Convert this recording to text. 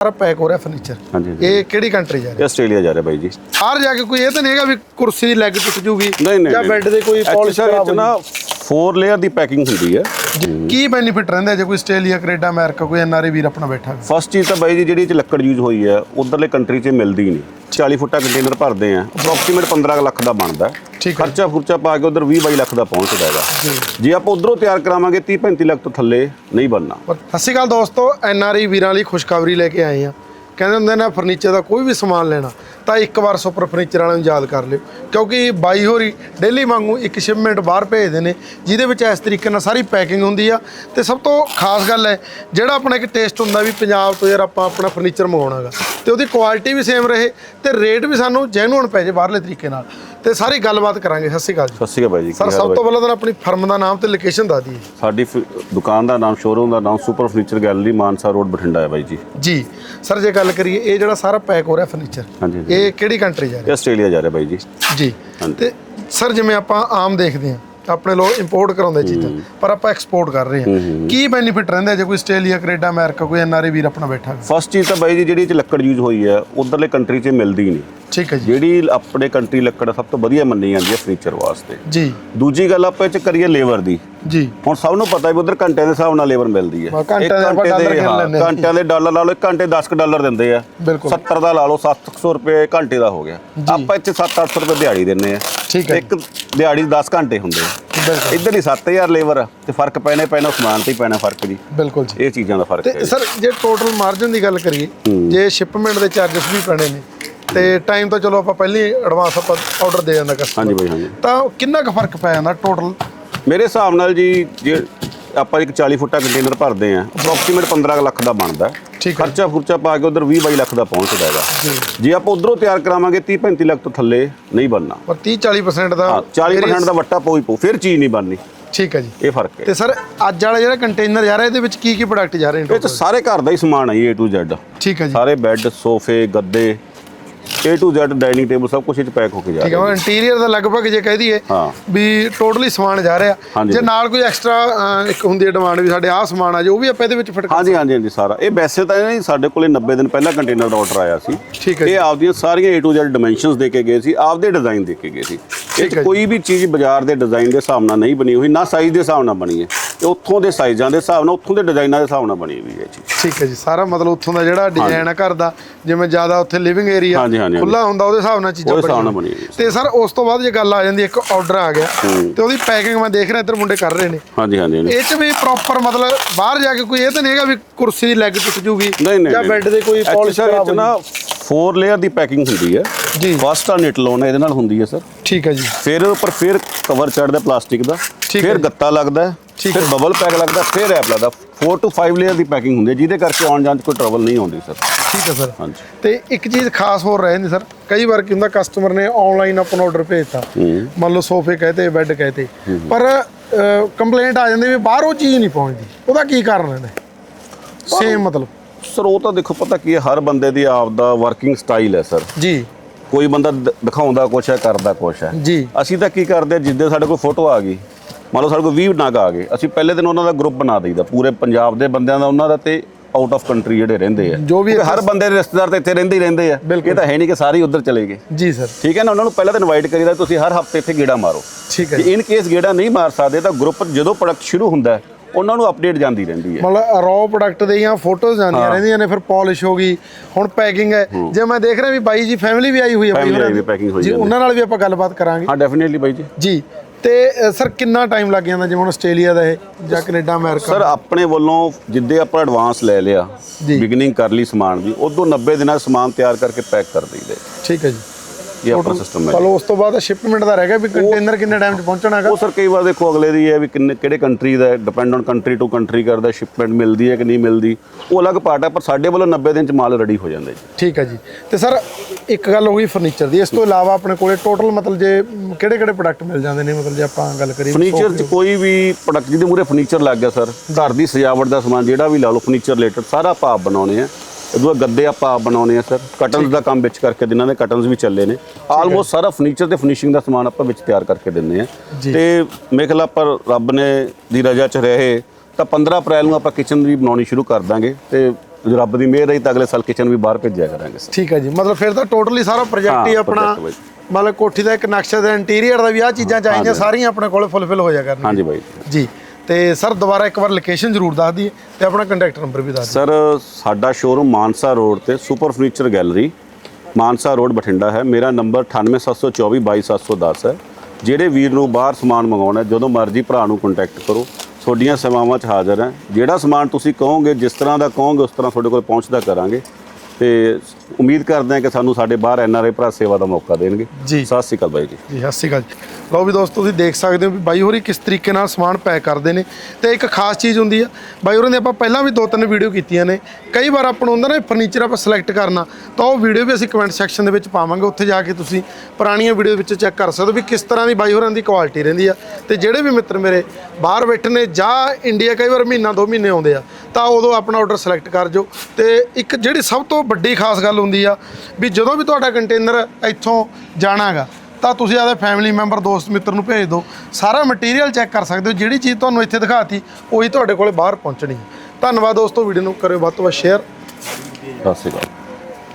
ਸਾਰਾ ਪੈਕ ਹੋ ਰਿਹਾ ਫਰਨੀਚਰ। ਇਹ ਕਿਹੜੀ ਕੰਟਰੀ ਜਾ ਰਿਹਾ? ਆਸਟ੍ਰੇਲੀਆ ਜਾ ਰਿਹਾ ਬਾਈ ਜੀ। ਬਾਹਰ ਜਾ ਕੇ ਕੋਈ ਇਹ ਤਾਂ ਨਹੀਂ ਹੈਗਾ ਵੀ ਕੁਰਸੀ ਦੀ ਲੈਗ ਟੁੱਟ ਜੂਗੀ ਜਾਂ ਬੈੱਡ ਦੇ ਕੋਈ ਪਾਲਿਸ਼ ਖਰਾਬ ਨਾ 4 ਲੇਅਰ ਦੀ ਪੈਕਿੰਗ ਹੁੰਦੀ ਹੈ ਕੀ ਬੈਨੀਫਿਟ ਰਹਿੰਦਾ ਜੇ ਕੋਈ ਆਸਟ੍ਰੇਲੀਆ ਕੈਨੇਡਾ ਅਮਰੀਕਾ ਕੋਈ ਐਨਆਰਆਈ ਵੀਰ ਆਪਣਾ ਬੈਠਾ? ਫਸਟ ਚੀਜ਼ ਤਾਂ ਬਾਈ ਜੀ ਜਿਹੜੀ ਇਹ 'ਚ ਲੱਕੜ ਯੂਜ਼ ਹੋਈ ਹੈ ਉਧਰਲੇ ਕੰਟਰੀ 'ਚ ਮਿਲਦੀ ਨਹੀਂ 40 ਫੁੱਟਾ ਕੰਟੇਨਰ ਭਰਦੇ ਆ ਅਪਰੋਕਸੀਮੇਟ 15 ਕੁ ਲੱਖ ਦਾ ਬਣਦਾ ਹੈ। ਠੀਕ ਹੈ। ਖਰਚਾ ਖੁਰਚਾ ਪਾ ਕੇ ਉਧਰ 20 22 ਲੱਖ ਦਾ ਪਹੁੰਚਦਾ ਹੈਗਾ ਜੇ ਆਪਾਂ ਉਧਰੋਂ ਤਿਆਰ ਕਰਾਵਾਂਗੇ 30 35 ਲੱਖ ਤੋਂ ਥੱਲੇ ਨਹੀਂ ਬਣਨਾ ਸਤਿ ਸ਼੍ਰੀ ਅਕਾਲ ਦੋਸਤੋ ਐਨਆਰਆਈ ਵੀਰਾਂ ਲਈ ਖੁਸ਼ਖਬਰੀ ਲੈ ਕੇ ਆਏ ਆ ਕਹਿੰਦੇ ਹੁੰਦੇ ਨੇ ਫਰਨੀਚਰ ਦਾ ਕੋਈ ਵੀ ਸਮਾਨ ਲੈਣਾ ਤਾਂ ਇੱਕ ਵਾਰ ਸੁਪਰ ਫਰਨੀਚਰ ਵਾਲਿਆਂ ਨੂੰ ਯਾਦ ਕਰ ਲਿਓ। ਕਿਉਂਕਿ ਬਾਈ ਹੋਰੀ ਡੇਲੀ ਵਾਂਗੂ ਇੱਕ ਸ਼ਿਪਮੈਂਟ ਬਾਹਰ ਭੇਜਦੇ ਨੇ ਜਿਹਦੇ ਵਿੱਚ ਇਸ ਤਰੀਕੇ ਨਾਲ ਸਾਰੀ ਪੈਕਿੰਗ ਹੁੰਦੀ ਆ। ਤੇ ਸਭ ਤੋਂ ਖਾਸ ਗੱਲ ਹੈ ਜਿਹੜਾ ਆਪਣਾ ਇੱਕ ਟੇਸਟ ਹੁੰਦਾ ਵੀ ਪੰਜਾਬ ਤੋਂ ਯਾਰ ਆਪਾਂ ਆਪਣਾ ਫਰਨੀਚਰ ਮੰਗਵਾਉਣਾਗਾ ਤੇ ਉਹਦੀ ਕੁਆਲਿਟੀ ਵੀ ਸੇਮ ਰਹੇ ਤੇ ਰੇਟ ਵੀ ਸਾਨੂੰ ਜੈਨੂਅਨ ਪੈ ਜੇ ਬਾਹਰਲੇ ਤਰੀਕੇ ਨਾਲ। ਤੇ ਸਾਰੀ ਗੱਲਬਾਤ ਕਰਾਂਗੇ ਸਤਿ ਸ਼੍ਰੀ ਅਕਾਲ ਜੀ। ਸਤਿ ਸ਼੍ਰੀ ਅਕਾਲ ਬਾਈ ਜੀ ਸਰ ਸਭ? ਤੋਂ ਪਹਿਲਾਂ ਤਾਂ ਆਪਣੀ ਫਰਮ ਦਾ ਨਾਮ ਤੇ ਲੋਕੇਸ਼ਨ ਦੱਸ ਦਈਏ। ਸਾਡੀ ਦੁਕਾਨ ਦਾ ਨਾਮ ਸ਼ੋਰੂਮ ਦਾ ਨਾਮ super furniture gallery Mansa road Bathinda ਹੈ ਬਾਈ ਜੀ। ਜੀ। ਸਰ ਜੇ ਗੱਲ ਕਰੀਏ ਇਹ ਜਿਹੜਾ ਸਾਰਾ ਪੈਕ ਹੋ ਰਿਹਾ ਫਰਨੀਚਰ। ਇਹ ਕਿਹੜੀ ਕੰਟਰੀ ਜਾ ਇਹ ਆਸਟ੍ਰੇਲੀਆ ਜਾ ਰਿਹਾ ਬਾਈ ਜੀ ਰਿਹਾ ਜੀ। ਤੇ ਸਰ ਜਿਵੇਂ ਆਪਾਂ ਆਮ ਦੇਖਦੇ ਹਾਂ ਆਪਣੇ ਲੋਕ ਇੰਪੋਰਟ ਕਰਾਉਂਦੇ ਚੀਜ਼ਾਂ ਪਰ ਆਪਾਂ ਐਕਸਪੋਰਟ ਕਰ ਰਹੇ ਹਾਂ। ਕੀ ਬੈਨੀਫਿਟ ਰਹਿੰਦਾ ਜੇ ਕੋਈ ਆਸਟ੍ਰੇਲੀਆ ਕੈਨੇਡਾ ਅਮਰੀਕਾ ਕੋਈ ਐਨਆਰਆਈ ਵੀਰ ਆਪਣਾ ਬੈਠਾ? ਫਸਟ ਚੀਜ਼ ਤਾਂ ਬਾਈ ਜੀ ਜਿਹੜੀ ਇਹ 'ਚ ਲੱਕੜ ਯੂਜ਼ ਹੋਈ ਹੈ ਉਧਰਲੇ ਕੰਟਰੀ 'ਚ ਮਿਲਦੀ ਨਹੀਂ। ਠੀਕ ਹੈ ਜੀ। ਜਿਹੜੀ ਆਪਣੇ ਕੰਟਰੀ ਲੱਕੜ ਸਭ ਤੋਂ ਵਧੀਆ ਮੰਨੀ ਜਾਂਦੀ ਹੈ ਫਰਨੀਚਰ ਵਾਸਤੇ। ਜੀ। ਦੂਜੀ ਗੱਲ ਆਪਾਂ ਇਹ 'ਚ ਕਰੀਏ ਲੇਬਰ ਦੀ। ਜੀ। ਹੁਣ ਸਭ ਨੂੰ ਪਤਾ ਵੀ ਉਧਰ ਘੰਟੇ ਦੇ ਹਿਸਾਬ ਨਾਲ ਲੇਬਰ ਮਿਲਦੀ ਹੈ। ਹਾਂ, ਘੰਟੇ ਦੇ ਆਪਾਂ ਘੰਟੇ ਡਾਲਰ ਗਿਣ ਹਾਂ, ਲੈਂਦੇ ਹਾਂ। ਘੰਟਿਆਂ ਦੇ ਡਾਲਰ ਲਾ ਲਓ ਇੱਕ ਘੰਟੇ 10 ਡਾਲਰ ਦਿੰਦੇ ਆ। ਬਿਲਕੁਲ। 70 ਦਾ ਲਾ ਲਓ 700 ਰੁਪਏ ਘੰਟੇ ਦਾ ਹੋ ਗਿਆ। ਆਪਾਂ ਇੱਥੇ 7-800 ਰੁਪਏ ਦਿਹਾੜੀ ਦਿੰਨੇ ਆ। ਠੀਕ ਹੈ। ਇੱਕ ਦਿਹਾੜੀ 10 ਘੰਟੇ ਹੁੰਦੇ ਬਿਲਕੁਲ। ਇੱਧਰ ਹੀ 7000 ਲੇਬਰ ਤੇ ਫ਼ਰਕ ਪੈਣੇ ਪੈਣਾ ਸਮਾਨ ਤੇ ਹੀ ਪੈਣਾ ਫ਼ਰਕ ਜੀ। ਬਿਲਕੁਲ ਜੀ। ਇਹ ਚੀਜ਼ਾਂ ਦਾ ਫ਼ਰਕ ਹੈ ਤੇ ਸਰ ਜੇ ਟੋਟਲ ਮਾਰਜਨ ਦੀ ਗੱਲ ਕਰੀਏ ਜੇ ਸ਼ਿਪਮੈਂਟ ਦੇ ਚਾਰजेस ਵੀ ਪੈਣੇ ਨੇ ਤੇ ਟਾਈਮ ਤਾਂ ਚਲੋ ਆਪਾਂ ਪਹਿਲਾਂ ਐਡਵਾਂਸ ਆਪਾਂ ਆਰਡਰ ਦੇ ਜਾਂਦਾ ਕਸਟਮਰ ਹਾਂਜੀ ਬਾਈ ਹਾਂਜੀ। ਤਾਂ ਕਿੰਨਾ ਕੁ ਫ਼ਰਕ ਪੈ ਜਾਂਦਾ ਟੋਟਲ ਮੇਰੇ ਹਿਸਾਬ ਨਾਲ ਜੀ ਜੇ ਆਪਾਂ ਇੱਕ 40 ਫੁੱਟਾ ਕੰਟੇਨਰ ਭਰਦੇ ਆ ਅਪਰੋਕਸੀਮੇਟ 15 ਕੁ ਲੱਖ ਦਾ ਬਣਦਾ। ਠੀਕ ਹੈ। ਖਰਚਾ ਖੁਰਚਾ ਪਾ ਕੇ ਉਧਰ 20 22 ਲੱਖ ਦਾ ਪਹੁੰਚਦਾ ਹੈਗਾ। ਜੇ। ਆਪਾਂ ਉਧਰੋਂ ਤਿਆਰ ਕਰਾਵਾਂਗੇ 30 35 ਲੱਖ ਤੋਂ ਥੱਲੇ ਨਹੀਂ ਬਣਨਾ। ਪਰ 30 40% ਦਾ ਹਾਂ 40% ਦਾ ਵੱਟਾ ਪਊ ਹੀ ਪਊ ਫਿਰ ਚੀਜ਼ ਨਹੀਂ ਬਣਨੀ। ਠੀਕ ਹੈ ਜੀ। ਇਹ ਫ਼ਰਕ ਹੈ। ਤੇ ਸਰ ਅੱਜ ਵਾਲਾ ਜਿਹੜਾ ਕੰਟੇਨਰ ਜਾ ਰਿਹਾ ਇਹਦੇ ਵਿੱਚ ਕੀ ਕੀ ਪ੍ਰੋਡਕਟ ਜਾ ਰਹੇ ਨੇ ਇਹ ਤਾਂ ਸਾਰੇ ਘਰ ਦਾ ਹੀ ਸਮਾਨ ਹੈ A to Z ਠੀਕ ਹੈ ਜੀ। ਸਾਰੇ ਬੈੱਡ ਸੋਫੇ ਗੱਦੇ A to Z dining table ਸਭ ਕੁਝ ਇਹ 'ਚ ਪੈਕ ਹੋ ਕੇ ਜਾ ਠੀਕ ਹੈ ਰਿਹਾ ਉਹ ਇੰਟੀਰੀਅਰ ਦਾ ਲਗਭਗ ਜੇ ਕਹਿ ਦਈਏ ਹਾਂ। ਵੀ ਟੋਟਲੀ ਸਮਾਨ ਜਾ ਰਿਹਾ। ਹਾਂਜੀ। ਜੇ ਨਾਲ ਕੋਈ ਐਕਸਟਰਾ ਇੱਕ ਹੁੰਦੀ ਹੈ ਡਿਮਾਂਡ ਵੀ ਸਾਡੇ ਆਹ ਸਮਾਨ ਆ ਜੋ ਉਹ ਵੀ ਆਪਾਂ ਇਹਦੇ ਵਿੱਚ ਫਿੱਟ ਹਾਂਜੀ ਹਾਂਜੀ ਹਾਂਜੀ ਸਾਰਾ। ਇਹ ਵੈਸੇ ਤਾਂ ਇਹ ਸਾਡੇ ਕੋਲੇ 90 ਦਿਨ ਪਹਿਲਾਂ ਕੰਟੇਨਰ ਦਾ ਆਰਡਰ ਆਇਆ ਸੀ। ਠੀਕ ਹੈ ਜੀ। ਇਹ ਆਪਦੀਆਂ ਸਾਰੀਆਂ A to Z ਡਾਈਮੈਂਸ਼ਨਸ ਦੇ ਕੇ ਗਏ ਸੀ ਆਪਦੇ ਡਿਜ਼ਾਈਨ ਦੇ ਕੇ ਗਏ ਸੀ। ਇਹ ਠੀਕ 'ਚ ਹੈ ਜੀ। ਕੋਈ ਵੀ ਚੀਜ਼ ਬਾਜ਼ਾਰ ਦੇ ਡਿਜ਼ਾਈਨ ਦੇ ਹਿਸਾਬ ਨਾਲ ਨਹੀਂ ਬਣੀ ਹੋਈ ਨਾ ਸਾਈਜ਼ ਦੇ ਹਿਸਾਬ ਨਾਲ ਬਣੀ ਹੈ। ਇਹ ਉੱਥੋਂ ਦੇ ਸਾਈਜ਼ਾਂ ਦੇ ਹਿਸਾਬ ਨਾਲ ਉੱਥੋਂ ਦੇ ਡਿਜ਼ਾਈਨਾਂ ਦੇ ਹਿਸਾਬ ਨਾਲ ਬਣੀ ਹੋਈ ਹੈ ਚੀਜ਼। ਠੀਕ ਹੈ ਜੀ ਸਾਰਾ ਮਤਲਬ ਉੱਥੋਂ ਦਾ ਜਿਹੜਾ ਡਿਜ਼ਾਈਨ ਆ ਘਰ ਦਾ ਜਿਵੇਂ ਜ਼ਿਆਦਾ ਉੱਥੇ ਲਿਵਿੰਗ ਏਰੀਆ ਹਾਂਜੀ, ਹਾਂਜੀ। ਖੁੱਲਾ ਹੁੰਦਾ ਉਹਦੇ ਹਿਸਾਬ ਨਾਲ ਚੀਜ਼ਾਂ ਉਹਦੇ ਹਿਸਾਬ ਨਾਲ ਬਣੀਆਂ। ਤੇ ਸਰ ਉਸ ਤੋਂ ਬਾਅਦ ਜੇ ਗੱਲ ਆ ਜਾਂਦੀ ਇੱਕ ਆਰਡਰ ਆ ਗਿਆ। ਤੇ ਉਹਦੀ ਪੈਕਿੰਗ ਮੈਂ ਦੇਖ ਰਿਹਾ ਇੱਧਰ ਮੁੰਡੇ ਕਰ ਰਹੇ ਨੇ। ਹਾਂਜੀ ਹਾਂਜੀ ਹਾਂਜੀ। ਇਹ ਚ ਵੀ ਪ੍ਰੋਪਰ ਮਤਲਬ ਬਾਹਰ ਜਾ ਕੇ ਕੋਈ ਇਹ ਤਾਂ ਨਹੀਂ ਹੈਗਾ ਵੀ ਕੁਰਸੀ ਦੀ ਲੈਗ ਟੁੱਟ ਜੂਗੀ ਨਹੀਂ ਨਹੀਂ ਜਾਂ ਬੈੱਡ ਦੇ ਕੋਈ Actually ਪਾਲਿਸ਼ sir, ਇਹ 'ਚ ਨਾ 4 ਲੇਅਰ ਦੀ ਪੈਕਿੰਗ ਹੁੰਦੀ ਹੈ। ਜੀ। ਫਸਟ ਆ ਨਿਟ ਲੋਨ ਇਹਦੇ ਨਾਲ ਹੁੰਦੀ ਹੈ ਸਰ ਠੀਕ ਹੈ ਜੀ। ਫਿਰ ਉੱਪਰ ਫਿਰ ਕਵਰ ਚੜਦਾ ਪਲਾਸਟਿਕ ਦਾ। ਠੀਕ ਹੈ ਫਿਰ ਜੀ। ਗੱਤਾ ਲੱਗਦਾ ਹੈ, ਠੀਕ ਫਿਰ ਹੈ। ਬਬਲ ਪੈਕ ਲੱਗਦਾ ਫਿਰ ਰੈਪ ਲੱਗਦਾ। 4 ਤੋਂ 5 ਲੇਅਰ ਦੀ ਪੈਕਿੰਗ ਹੁੰਦੀ ਹੈ ਜਿਹਦੇ ਕਰਕੇ ਆਉਣ ਜਾਣ 'ਚ ਕੋਈ ਟਰਬਲ ਨਹੀਂ ਆਉਂਦੀ ਸਰ ਠੀਕ ਹੈ ਸਰ ਹਾਂਜੀ। ਤੇ ਇੱਕ ਚੀਜ਼ ਖਾਸ ਹੋਰ ਰਹੇ ਨੇ ਸਰ ਕਈ ਵਾਰ ਕੀ ਹੁੰਦਾ ਕਸਟਮਰ ਨੇ ਆਨਲਾਈਨ ਆਪਣਾ ਆਰਡਰ ਭੇਜਤਾ। ਮੰਨ ਲਓ ਸੋਫੇ ਕਹਤੇ ਬੈੱਡ ਕਹਤੇ। ਪਰ ਕੰਪਲੇਂਟ ਆ ਜਾਂਦੀ ਵੀ ਬਾਹਰ ਉਹ ਚੀਜ਼ ਨਹੀਂ ਪਹੁੰਚਦੀ। ਉਹਦਾ ਕੀ ਕਾਰਨ ਹੈ ਸੇਮ ਮਤਲਬ। ਸਰ ਉਹ ਤਾਂ ਦੇਖੋ ਪਤਾ ਕੀ ਹੈ ਹਰ ਬੰਦੇ ਦੀ ਆਪ ਦਾ ਵਰਕਿੰਗ ਸਟਾਈਲ ਹੈ ਸਰ ਜੀ। ਕੋਈ ਬੰਦਾ ਦਿਖਾਉਂਦਾ ਕੁਛ ਹੈ ਕਰਦਾ ਕੁਛ ਹੈ। ਜੀ। ਅਸੀਂ ਤਾਂ ਕੀ ਕਰਦੇ ਜਿੱਦੇ ਸਾਡੇ ਕੋਲ ਫੋਟੋ ਆ ਗਈ ਮੰਨ ਲਓ ਸਾਡੇ ਕੋਲ 20 ਨਗ ਆ ਗਏ ਅਸੀਂ ਪਹਿਲੇ ਦਿਨ ਉਹਨਾਂ ਦਾ ਗਰੁੱਪ ਬਣਾ ਦਈਦਾ ਪੂਰੇ ਪੰਜਾਬ ਦੇ ਬੰਦਿਆਂ ਦਾ ਉਹਨਾਂ ਦਾ ਤੇ ਆਊਟ ਆਫ ਕੰਟਰੀ ਜਿਹੜੇ ਰਹਿੰਦੇ ਆ। ਜੋ ਵੀ ਹਰ ਬੰਦੇ ਦੇ ਰਿਸ਼ਤੇਦਾਰ ਤਾਂ ਇੱਥੇ ਰਹਿੰਦੇ ਹੀ ਰਹਿੰਦੇ ਆ। ਇਹ ਤਾਂ ਹੈ ਨਹੀਂ ਕਿ ਸਾਰੇ ਉੱਧਰ ਚਲੇ ਗਏ। ਜੀ ਸਰ। ਠੀਕ ਹੈ ਨਾ ਉਹਨਾਂ ਨੂੰ ਪਹਿਲਾਂ ਤਾਂ ਇਨਵਾਈਟ ਕਰੀਦਾ ਤੁਸੀਂ ਹਰ ਹਫ਼ਤੇ ਇੱਥੇ ਗੇੜਾ ਮਾਰੋ। ਠੀਕ ਹੈ ਜੇ ਇਨ ਕੇਸ ਗੇੜਾ ਨਹੀਂ ਮਾਰ ਸਕਦੇ ਤਾਂ ਗਰੁੱਪ ਜਦੋਂ ਪ੍ਰੋਡਕਟ ਸ਼ੁਰੂ ਹੁੰਦਾ ਹੈ, ਉਹਨਾਂ ਨੂੰ ਅਪਡੇਟ ਜਾਂਦੀ ਰਹਿੰਦੀ ਹੈ। ਮਤਲਬ ਰॉ ਪ੍ਰੋਡਕਟ ਦੇ ਜਾਂ ਫੋਟੋਜ਼ ਜਾਂਦੀਆਂ ਰਹਿੰਦੀਆਂ ਨੇ ਫਿਰ ਪਾਲਿਸ਼ ਹੋ ਗਈ ਹੁਣ ਪੈਕਿੰਗ ਹੈ। ਜੇ ਮੈਂ ਦੇਖ ਰਿਹਾ ਵੀ ਬਾਈ ਜੀ ਫੈਮਿਲੀ ਵੀ ਆਈ ਹੋਈ ਹੈ ਹੋਰਾਂ ਆਈ ਦੀ। ਜੀ। ਉਹਨਾਂ ਨਾਲ ਵੀ ਆਪਾਂ ਗੱਲਬਾਤ ਕਰਾਂਗੇ। ਹਾਂ ਡੈਫੀਨਿਟਲੀ ਬਾਈ ਜੀ। ਜੀ ਤੇ ਸਰ ਕਿੰਨਾ ਟਾਈਮ ਲੱਗ ਜਾਂਦਾ ਜਿਵੇਂ ਹੁਣ ਆਸਟ੍ਰੇਲੀਆ ਦਾ ਇਹ ਜਾਂ ਕੈਨੇਡਾ ਅਮਰੀਕਾ? ਸਰ ਆਪਣੇ ਵੱਲੋਂ ਜਿੱਦੇ ਆਪਾਂ ਐਡਵਾਂਸ ਲੈ ਲਿਆ। ਬਿਗਨਿੰਗ ਕਰ ਲਈ ਸਮਾਨ ਦੀ ਉਦੋਂ 90 ਦਿਨਾਂ ਸਮਾਨ ਤਿਆਰ ਕਰਕੇ ਪੈਕ ਕਰ ਦਈਦੇ। ਠੀਕ ਹੈ ਜੀ। ਇਹ ਆਪਣਾ ਸਿਸਟਮ ਹੈ ਚਲੋ ਉਸ ਤੋਂ ਬਾਅਦ ਸ਼ਿਪਮੈਂਟ ਦਾ ਰਹਿ ਗਿਆ ਵੀ ਕੰਟੇਨਰ ਕਿੰਨੇ ਟਾਈਮ 'ਚ ਪਹੁੰਚਣਾ ਹੈਗਾ? ਉਹ ਸਰ ਕਈ ਵਾਰ ਦੇਖੋ ਅਗਲੇ ਦੀ ਹੈ ਵੀ ਕਿੰਨੇ ਕਿਹੜੇ country the depend on country to country ਕਰਦਾ ਸ਼ਿਪਮੈਂਟ ਮਿਲਦੀ ਹੈ ਕਿ ਨਹੀਂ ਮਿਲਦੀ। ਉਹ ਅਲੱਗ ਪਾਰਟ ਹੈ ਪਰ ਸਾਡੇ ਵੱਲੋਂ 90 ਦਿਨ 'ਚ ਮਾਲ ਰੈਡੀ ਹੋ ਜਾਂਦਾ ਜੀ। ਠੀਕ ਹੈ ਜੀ। ਤੇ ਸਰ ਇੱਕ ਗੱਲ ਹੋ ਗਈ ਫਰਨੀਚਰ ਦੀ। ਇਸ ਤੋਂ ਇਲਾਵਾ ਆਪਣੇ ਕੋਲੇ ਟੋਟਲ ਮਤਲਬ ਜੇ ਕਿਹੜੇ ਕਿਹੜੇ ਪ੍ਰੋਡਕਟ ਮਿਲ ਜਾਂਦੇ ਨੇ? ਮਤਲਬ ਜੇ ਆਪਾਂ ਗੱਲ ਕਰੀਏ ਫਰਨੀਚਰ 'ਚ ਕੋਈ ਵੀ ਪ੍ਰੋਡਕਟ ਜਿਹਦੇ ਮੂਰੇ ਫਰਨੀਚਰ ਲੱਗ ਗਿਆ ਸਰ ਘਰ ਦੀ ਸਜਾਵਟ ਦਾ ਸਮਾਨ ਜਿਹੜਾ ਵੀ ਲਾ ਲਓ ਫਰਨੀਚਰ ਰਿਲੇਟਡ ਸਾਰਾ ਆਪਾਂ ਆਪ ਬਣਾਉਣੇ ਆ। ਬਾਅਦ ਗੱਦੇ ਆਪਾਂ ਆਪ ਬਣਾਉਣੇ ਆ ਸਰ। ਕਟਨਸ ਦਾ ਕੰਮ ਵਿੱਚ ਕਰਕੇ ਜਿਨ੍ਹਾਂ ਦੇ ਕਟਨਸ ਵੀ ਚੱਲੇ ਨੇ। ਆਲਮੋਸਟ ਸਾਰਾ ਫਰਨੀਚਰ ਤੇ ਫਿਨਿਸ਼ਿੰਗ ਦਾ ਸਮਾਨ ਆਪਾਂ ਵਿੱਚ ਤਿਆਰ ਕਰਕੇ ਦਿੰਦੇ ਆ। ਤੇ ਮੇਖਲਾ ਪਰ ਰੱਬ ਨੇ ਦੀ ਰਜਾ 'ਚ ਰਹੇ ਤਾਂ 15 ਅਪ੍ਰੈਲ ਨੂੰ ਆਪਾਂ ਕਿਚਨ ਵੀ ਬਣਾਉਣੀ ਸ਼ੁਰੂ ਕਰ ਦਾਂਗੇ ਤੇ ਜੇ ਰੱਬ ਦੀ ਮਿਹਰ ਰਹੀ ਤਾਂ ਅਗਲੇ ਸਾਲ ਕਿਚਨ ਵੀ ਬਾਹਰ ਭੇਜਿਆ ਕਰਾਂਗੇ ਸਰ। ਠੀਕ ਹੈ ਜੀ। ਮਤਲਬ ਫਿਰ ਤਾਂ ਟੋਟਲੀ ਸਾਰਾ ਪ੍ਰੋਜੈਕਟ ਹੀ ਆਪਣਾ। ਮਤਲਬ ਕੋਠੀ ਦਾ ਇੱਕ ਨਕਸ਼ਾ ਤੇ ਇੰਟੀਰੀਅਰ ਦਾ ਵੀ ਆ ਚੀਜ਼ਾਂ ਚਾਹੀਦੀਆਂ ਸਾਰੀਆਂ ਆਪਣੇ ਕੋਲੇ ਫੁੱਲਫਿਲ ਹੋ ਜਾ ਕਰਨਗੀਆਂ। ਹਾਂਜੀ ਬਾਈ। ਜੀ। ਤੇ ਸਰ, ਦੁਬਾਰਾ ਇੱਕ ਵਾਰ ਲੋਕੇਸ਼ਨ ਜ਼ਰੂਰ ਦੱਸ ਦਈਏ ਤੇ ਆਪਣਾ ਕੰਟੈਕਟ ਨੰਬਰ ਵੀ ਦੱਸ ਸਰ, ਸਾਡਾ ਸ਼ੋਰੂਮ ਮਾਨਸਾ ਰੋਡ ਤੇ super furniture gallery Mansa road Bathinda ਹੈ। ਮੇਰਾ ਨੰਬਰ 9872422710 ਹੈ। ਜਿਹੜੇ ਵੀਰ ਨੂੰ ਬਾਹਰ ਸਮਾਨ ਮੰਗਾਉਣਾ ਜਦੋਂ ਮਰਜ਼ੀ ਭਰਾ ਨੂੰ ਕੰਟੈਕਟ ਕਰੋ। ਤੁਹਾਡੀਆਂ ਸੇਵਾਵਾਂ 'ਚ ਹਾਜ਼ਰ ਹਾਂ। ਜਿਹੜਾ ਸਮਾਨ ਤੁਸੀਂ ਕਹੋਗੇ, ਜਿਸ ਤਰ੍ਹਾਂ ਦਾ ਕਹੋਗੇ, ਉਸ ਤਰ੍ਹਾਂ ਤੁਹਾਡੇ ਕੋਲ ਪਹੁੰਚਦਾ ਕਰਾਂਗੇ। ਤੇ ਉਮੀਦ ਕਰਦੇ ਹਾਂ ਕਿ ਸਾਨੂੰ ਸਾਡੇ ਬਾਹਰ ਐਨਆਰਆਈ ਭਰਾ ਸੇਵਾ ਦਾ ਮੌਕਾ ਦੇਣਗੇ। ਜੀ। ਸਤਿ ਸ਼੍ਰੀ ਅਕਾਲ ਬਾਈ ਜੀ। ਜੀ ਸਤਿ ਸ਼੍ਰੀ ਅਕਾਲ ਜੀ। ਲਓ ਵੀ ਦੋਸਤੋ ਤੁਸੀਂ ਦੇਖ ਸਕਦੇ ਹੋ ਵੀ ਬਾਈ ਹੋਰੀ ਕਿਸ ਤਰੀਕੇ ਨਾਲ ਸਮਾਨ ਪੈਕ ਕਰਦੇ ਨੇ। ਤੇ ਇੱਕ ਖਾਸ ਚੀਜ਼ ਹੁੰਦੀ ਆ ਬਾਈ ਹੋਰਾਂ ਦੀ ਆਪਾਂ ਪਹਿਲਾਂ ਵੀ ਦੋ ਤਿੰਨ ਵੀਡੀਓ ਕੀਤੀਆਂ ਨੇ। ਕਈ ਵਾਰ ਆਪਾਂ ਨੂੰ ਹੁੰਦਾ ਨਾ ਫਰਨੀਚਰ ਆਪਾਂ ਸਿਲੈਕਟ ਕਰਨਾ ਤਾਂ ਉਹ ਵੀਡੀਓ ਵੀ ਅਸੀਂ ਕਮੈਂਟ ਸੈਕਸ਼ਨ ਦੇ ਵਿੱਚ ਪਾਵਾਂਗੇ। ਉੱਥੇ ਜਾ ਕੇ ਤੁਸੀਂ ਪੁਰਾਣੀਆਂ ਵੀਡੀਓ ਵਿੱਚ ਚੈੱਕ ਕਰ ਸਕਦੇ ਹੋ ਵੀ ਕਿਸ ਤਰ੍ਹਾਂ ਦੀ ਬਾਈ ਹੋਰਾਂ ਦੀ ਕੁਆਲਿਟੀ ਰਹਿੰਦੀ ਆ। ਤੇ ਜਿਹੜੇ ਵੀ ਮਿੱਤਰ ਮੇਰੇ ਬਾਹਰ ਬੈਠੇ ਨੇ ਜਾਂ ਇੰਡੀਆ ਕਈ ਵਾਰ ਮਹੀਨਾ ਦੋ ਮਹੀਨੇ ਆਉਂਦੇ ਆ, ਤਾਂ ਉਦੋਂ ਆਪਣਾ ਆਰਡਰ ਸਿਲੈਕਟ ਕਰ ਜਾਓ ਤੇ ਇੱਕ ਜਿਹੜੀ ਸਭ ਤੋਂ ਵੱਡੀ ਖਾਸ ਗੱਲ ਹੁੰਦੀ ਆ ਵੀ ਜਦੋਂ ਵੀ ਤੁਹਾਡਾ ਕੰਟੇਨਰ ਇੱਥੋਂ ਜਾਣਾਗਾ ਤਾਂ ਤੁਸੀਂ ਆਪਦੇ ਫੈਮਿਲੀ ਮੈਂਬਰ ਦੋਸਤ, ਮਿੱਤਰ ਨੂੰ ਭੇਜ ਦਿਓ ਸਾਰਾ ਮਟੀਰੀਅਲ ਚੈੱਕ ਕਰ ਸਕਦੇ ਹੋ, ਜਿਹੜੀ ਚੀਜ਼ ਤੁਹਾਨੂੰ ਇੱਥੇ ਦਿਖਾਤੀ, ਉਹੀ ਤੁਹਾਡੇ ਕੋਲੇ ਬਾਹਰ ਪਹੁੰਚਣੀ ਧੰਨਵਾਦ ਦੋਸਤੋ ਵੀਡੀਓ ਨੂੰ ਕਰਿਓ ਵੱਧ ਤੋਂ ਵੱਧ ਸ਼ੇਅਰ ਸਤਿ ਸ਼੍ਰੀ ਅਕਾਲ।